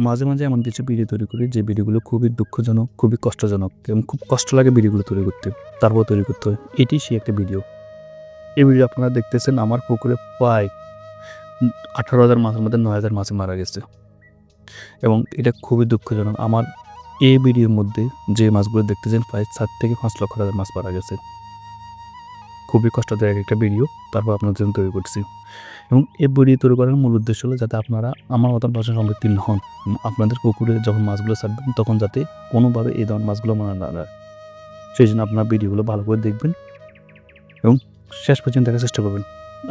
মাঝে, মাঝে এমন কিছু ভিডিও তৈরি করি যে ভিডিওগুলো খুবই দুঃখজনক, খুবই কষ্টজনক এবং খুব কষ্ট লাগে ভিডিওগুলো তৈরি করতে। তারপর তৈরি করতে হয়। এটি সেই একটা ভিডিও। এই ভিডিও আপনারা দেখতেছেন আমার পুকুরে প্রায় উম ১৮,০০০ মাছের মধ্যে ৯,০০০ মাছই মারা গেছে। এবং এটা খুবই দুঃখজনক। আমার এই ভিডিওর মধ্যে যে মাছগুলো দেখতেছেন প্রায় সাত থেকে পাঁচ লক্ষ টাকার মাছ মারা গেছে। খুবই কষ্টদায়ক একটা ভিডিও। তারপর আপনাদের জন্য তৈরি করছি। এবং এই ভিডিও তৈরি করার মূল উদ্দেশ্য হলো যাতে আপনারা আমার মতন দর্শক সম্মুখীন হন। আপনাদের পুকুরে যখন মাছগুলো ছাড়বেন তখন যাতে কোনোভাবে এই ধরনের মাছগুলো মারা না যায়। সেই জন্য আপনার ভিডিওগুলো ভালো করে দেখবেন এবং শেষ পর্যন্ত দেখার চেষ্টা করবেন।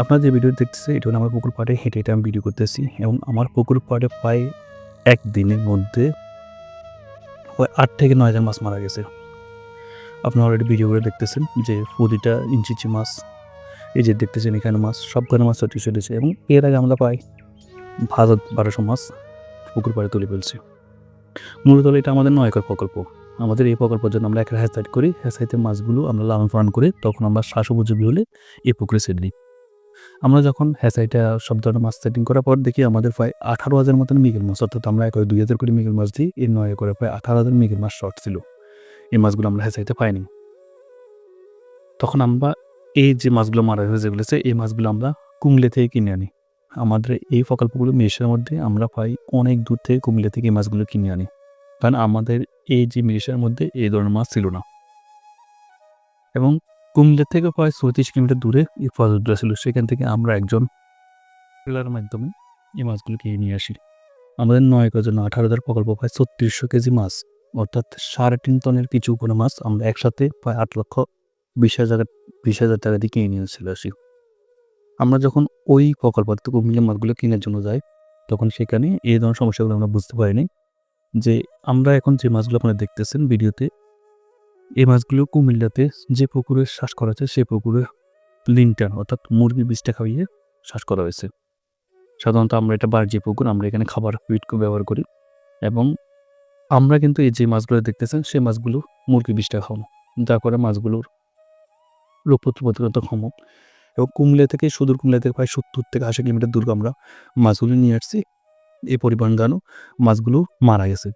আপনারা যে ভিডিও দেখতেছেন এটা হলো আমার পুকুর পাড়ে হেঁটে, হেঁটে আমি ভিডিও করতেছি এবং আমার পুকুর পাড়ে প্রায় ১ দিনের মধ্যে প্রায় ৮ থেকে ৯,০০০ মাছ মারা গেছে। আপনারা অলরেডি ভিডিওগুলো দেখতেছেন যে প্রতিটা ইঞ্চি, ইঞ্চি মাছ। এই যে দেখতেছেন এখানে মাছ, সবখানে মাছ চটে চলেছে এবং এর আগে আমরা পাই প্রায় ১২০০ মাছ পুকুর পাড়ে তুলে ফেলছি। মূলত এটা আমাদের নয় একর প্রকল্প। আমাদের এই প্রকল্পের জন্য আমরা একটা হ্যাচারি করি। হ্যাচারিতে মাছগুলো আমরা লালন-পালন করে তখন আমরা শ্বাস উপযোগী হলে এই পুকুরে ছেড়ে দিই। আমরা যখন হ্যাচারিটা সব ধরনের মাছ সেটিং করার পর দেখি আমাদের প্রায় ১৮,০০০ মতন মৃগেল মাছ অর্থাৎ আমরা একরে ২,০০০ করে মৃগেল মাছ দিই। এই নয় একরে প্রায় ১৮,০০০ মৃগেল মাছ শর্ট ছিল। এই মাছগুলো আমরা হেঁচাইতে পাইনি। তখন আমরা এই যে মাছগুলো মারা হয়ে যেগুলো এই মাছগুলো আমরা কুমলে থেকে কিনে আনি। আমাদের এই প্রকল্পগুলো মিরিশের মধ্যে আমরা পাই অনেক দূর থেকে কুমিল্লা থেকে এই মাছগুলো কিনে আনি। কারণ আমাদের এই যে মিরিশের মধ্যে এই ধরনের মাছ ছিল না। এবং কুমিল্লা থেকে প্রায় ৩৪ কিলোমিটার দূরে এই ছিল। সেখান থেকে আমরা একজন ট্রেলারের মাধ্যমে এই মাছগুলো কিনে নিয়ে আসি। আমাদের ৯ একরের আঠারো ১৮,০০০ প্রকল্প প্রায় ৩৬০০ কেজি মাছ অর্থাৎ ৩.৫ টনের কিছু উপরে মাছ আমরা একসাথে প্রায় আট লক্ষ বিশ হাজার বিশ হাজার টাকা দিয়ে কিনে নিয়ে চলে আসি। আমরা যখন ওই প্রকল্প থেকে কুমিল্লার মাছগুলো কেনার জন্য যাই, তখন সেখানে এই ধরনের সমস্যাগুলো আমরা বুঝতে পারিনি। যে আমরা এখন যে মাছগুলো আপনারা দেখতেছেন ভিডিওতে, এই মাছগুলো কুমিল্লাতে যে পুকুরে শ্বাস করা হয়েছে সেই পুকুরে লিনটান অর্থাৎ মুরগির বিষটা খাইয়ে শ্বাস করা হয়েছে। সাধারণত আমরা এটা বাহ্যিক পুকুর, আমরা এখানে খাবার ফিড ব্যবহার করি এবং আমরা কিন্তু এই যে মাছগুলো দেখতেছেন সেই মাছগুলো মুরগি বীজটা খাওয়ানো। যা করে মাছগুলোর রোগ প্রতিরোধ ক্ষম এবং কুমিল্লা থেকে সুদূর কুমিল্লা থেকে প্রায় ৭০ থেকে ৮০ কিলোমিটার দূর আমরা মাছগুলো নিয়ে আসছি। এই পরিমাণ গানও মাছগুলো মারা গেছে।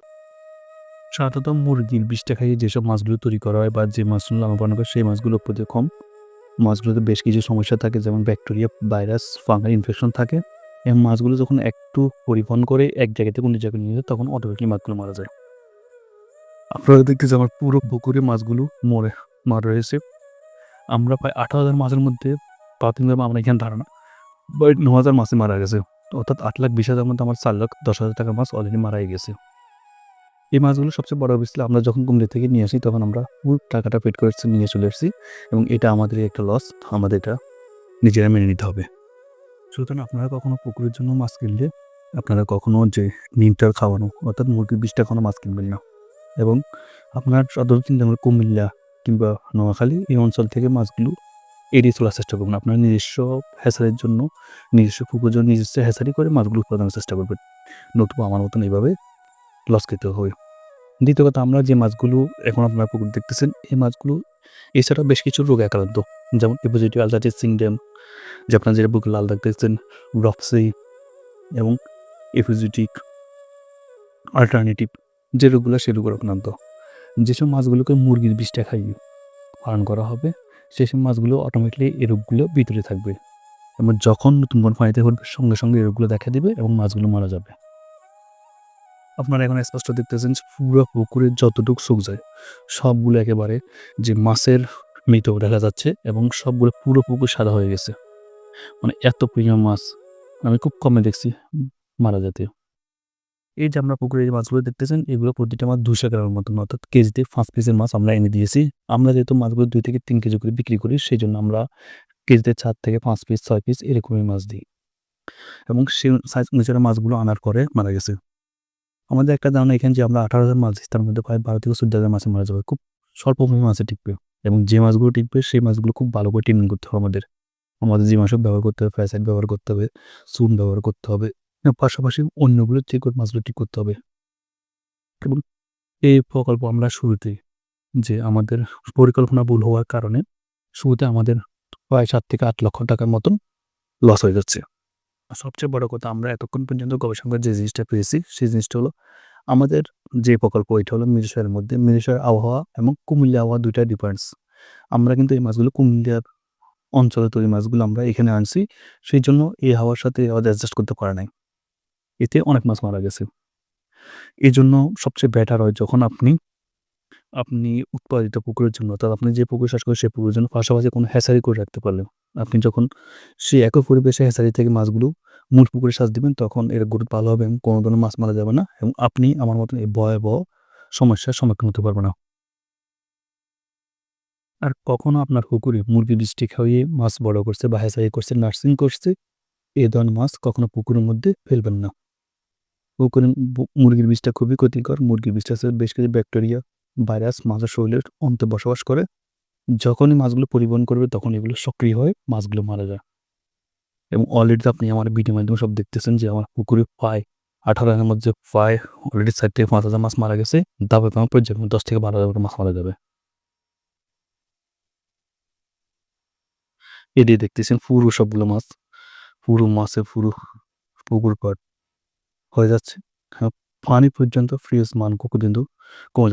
সাধারণত মুরগির বীজটা খাইয়ে যেসব মাছগুলো তৈরি করা হয় বা যে মাছগুলো লালন-পালন করে সেই মাছগুলো প্রতি কম। মাছগুলোতে বেশ কিছু সমস্যা থাকে যেমন ব্যাকটেরিয়া, ভাইরাস, ফাঙ্গাল ইনফেকশন থাকে এবং মাছগুলো যখন একটু পরিবহন করে এক জায়গা থেকে অন্য জায়গায় নিয়ে যায় তখন অটোমেটিক্যালি মাছগুলো মারা যায়। আপনারা দেখতেছেন আমার পুরো পুকুরে মাছগুলো মরে মারা রয়েছে। আমরা প্রায় ১৮,০০০ মাছের মধ্যে প্রাথমিকভাবে আমরা এখানে ধারণা প্রায় ৯,০০০ মাছই মারা গেছে। অর্থাৎ ৮,২০,০০০ মধ্যে আমার ৪,১০,০০০ টাকার মাছ অলরেডি মারাই গেছে। এই মাছগুলো সবচেয়ে বড় ছিল আমরা যখন কুমিল্লা থেকে নিয়ে আসি তখন আমরা পুরো টাকাটা পেড করে নিয়ে চলে এসেছি এবং এটা আমাদের একটা লস। আমাদের এটা নিজেরা মেনে নিতে হবে। সুতরাং আপনারা কখনো পুকুরের জন্য মাছ কিনলে আপনারা কখনো যে নিমটার খাওয়ানো অর্থাৎ মুরগির বিষটা খাওয়ানো মাছ কিনবেন না। এবং আপনার সদর চিন্তা কুমিল্লা কিংবা নোয়াখালী এই অঞ্চল থেকে মাছগুলো এড়িয়ে চলার চেষ্টা করবেন। আপনার নিজস্ব হ্যাচারির জন্য, নিজস্ব পুকুরের জন্য নিজস্ব হ্যাচারি করে মাছগুলো উৎপাদনের চেষ্টা করবেন। নতুবা আমার মতন এইভাবে লস খেতে হবে। দ্বিতীয় কথা, আমরা যে মাছগুলো এখন আপনার পুকুর দেখতেছেন, এই মাছগুলো এছাড়াও বেশ কিছু রোগে আক্রান্ত। যেমন এপোজিটিভ আলসাইটিস সিনড্রোম, যে আপনারা যেটা বুকে লাল দেখতেছেন ড্রপসি এবং এপিজেটিক অল্টারনেটিভ যে রোগগুলো সে রোগে আক্রান্ত। যেসব মাছগুলোকে মুরগির বিষটা খাইয়ে পালন করা হবে সেসব মাছগুলো অটোমেটিকলি এই রোগগুলো ভিতরে থাকবে এবং যখন নতুন কোনো পানিতে পড়বে সঙ্গে, সঙ্গে এই রোগগুলো দেখা দিবে এবং মাছগুলো মারা যাবে। আপনারা এখন স্পষ্ট দেখতেছেন পুরো পুকুরে যতটুক চোখ যায় সবগুলো একেবারে যে মাছের মৃত দেখা যাচ্ছে এবং সবগুলো পুরো পুকুর সাদা হয়ে গেছে। মানে এত পরিমাণ মাছ আমি খুব কমে দেখছি মারা যেতে। এই যে আমরা পুকুরে যে মাছগুলো দেখতেছেন এগুলো প্রতিটা মাছ দুশো গ্রামের মতন অর্থাৎ কেজিতে পাঁচ পিসের মাছ আমরা এনে দিয়েছি। আমরা যেহেতু মাছগুলো দুই থেকে তিন কেজি করে বিক্রি করি সেই জন্য আমরা কেজিতে ৪ থেকে পাঁচ পিস ছয় পিস এরকমই মাছ দিই। এবং সে সাইজ অনুসারে মাছগুলো আনার পরে মারা গেছে। আমাদের একটা ধারণা এখানে যে আমরা ১৮,০০০ মাছ দিচ্ছি তার মধ্যে প্রায় ১২ থেকে ১৪,০০০ মাছে মারা যাবে। খুব স্বল্প পরিমাণ মাছে টিকবে এবং যে মাছগুলো টিকবে সেই মাছগুলো খুব ভালো করে ট্রিটমেন্ট করতে হবে আমাদের। আমাদের জীবাণুনাশক ব্যবহার করতে হবে, প্যারাসাইট ব্যবহার করতে হবে, চুন ব্যবহার করতে হবে। পাশাপাশি অন্যগুলো করে মাছগুলো ঠিক করতে হবে। এবং এই প্রকল্প আমরা শুরুতেই যে আমাদের পরিকল্পনা ভুল হওয়ার কারণে শুরুতে আমাদের প্রায় সাত থেকে আট লক্ষ টাকার মতন লস হয়ে যাচ্ছে। সবচেয়ে বড় কথা, আমরা এতক্ষণ পর্যন্ত গবেষণা যে জিনিসটা পেয়েছি, সেই জিনিসটা হলো আমাদের যে প্রকল্প ওইটা হলো মিরেশার মধ্যে মিরেশার আবহাওয়া এবং কুমিল্লা আবহাওয়া দুইটা ডিফারেন্স আমরা কিন্তু এই মাছগুলো কুমিল্লার অঞ্চলে তৈরি মাছগুলো আমরা এখানে আনছি, সেই জন্য এই হাওয়ার সাথে অ্যাডজাস্ট করতে পারে নাই এতে অনেক মাছ মারা গেছে। এই জন্য সবচেয়ে বেটার হয় যখন আপনি আপনি উৎপাদিত পুকুরের জন্য, অর্থাৎ আপনি যে পুকুর চাষ করেন, সেই পুকুরের জন্য পাশাপাশি কোনো হ্যাচারি করে রাখতে পারলেন। আপনি যখন সেই একই পরিবেশে হ্যাচারি থেকে মাছগুলো মূল পুকুরে শ্বাস দিবেন, তখন এর গ্রোথ ভালো হবে এবং কোনো ধরনের মাছ মারা যাবে না এবং আপনি আমার মতন এই ভয়াবহ সমস্যার সম্মুখীন হতে পারবে না। আর কখনো আপনার পুকুরে মুরগি বৃষ্টি খাইয়ে মাছ বড় করছে বা হ্যাচারি করছে নার্সিং করছে, এ ধরনের মাছ কখনো পুকুরের মধ্যে ফেলবেন না। বু- মুরগির বীজটা খুবই ক্ষতিকর। মুরগির বীজটা হচ্ছে বেশ কিছু ব্যাকটেরিয়া ভাইরাস মাছের শরীরের অন্তে বসবাস করে। যখনই মাছগুলো পরিবহন করবে তখন এগুলো সক্রিয় হয়ে মাছগুলো মারা যায়। এবং অলরেডি আপনি আমার ভিডিও মাধ্যমে সব দেখতেছেন যে আমার পুকুরে প্রায় আঠারো দিনের মধ্যে প্রায় অলরেডি সাইড থেকে পাঁচ হাজার মাছ মারা গেছে। দাবে পাওয়া পর্যায়ে দশ থেকে বারো হাজার মাছ মারা যাবে। এদিকে দেখতেছেন পুরো সবগুলো মাছ। পুরো মাছে পুরো পুকুর পাট হয়ে যাচ্ছে। হ্যাঁ, পানি পর্যন্ত ফ্রিজ মান কিন্তু কমে যাচ্ছে।